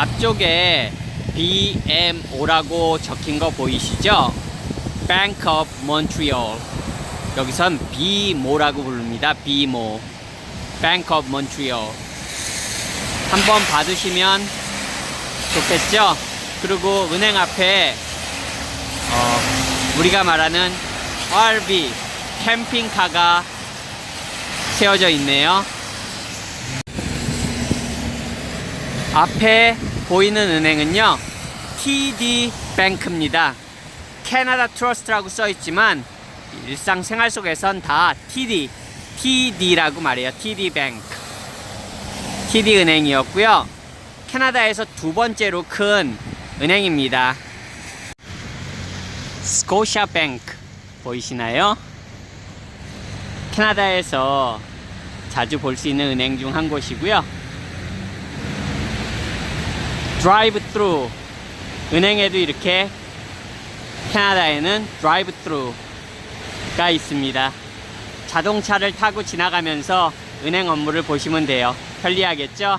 앞쪽에 BMO라고 적힌 거 보이시죠? Bank of Montreal. 여기선 BMO라고 부릅니다. BMO. Bank of Montreal. 한번 받으시면 좋겠죠? 그리고 은행 앞에 어, 우리가 말하는 RV 캠핑카가 세워져 있네요. 앞에 보이는 은행은요, TD 뱅크입니다. 캐나다 트러스트라고 써 있지만 일상생활 속에선 다 TD, TD라고 말해요. TD 뱅크. TD 은행이었고요. 캐나다에서 두 번째로 큰 은행입니다. 스코샤 뱅크 보이시나요? 캐나다에서 자주 볼 수 있는 은행 중 한 곳이고요. 드라이브 트루 은행에도 이렇게 캐나다에는 드라이브 트루가 있습니다. 자동차를 타고 지나가면서 은행 업무를 보시면 돼요. 편리하겠죠?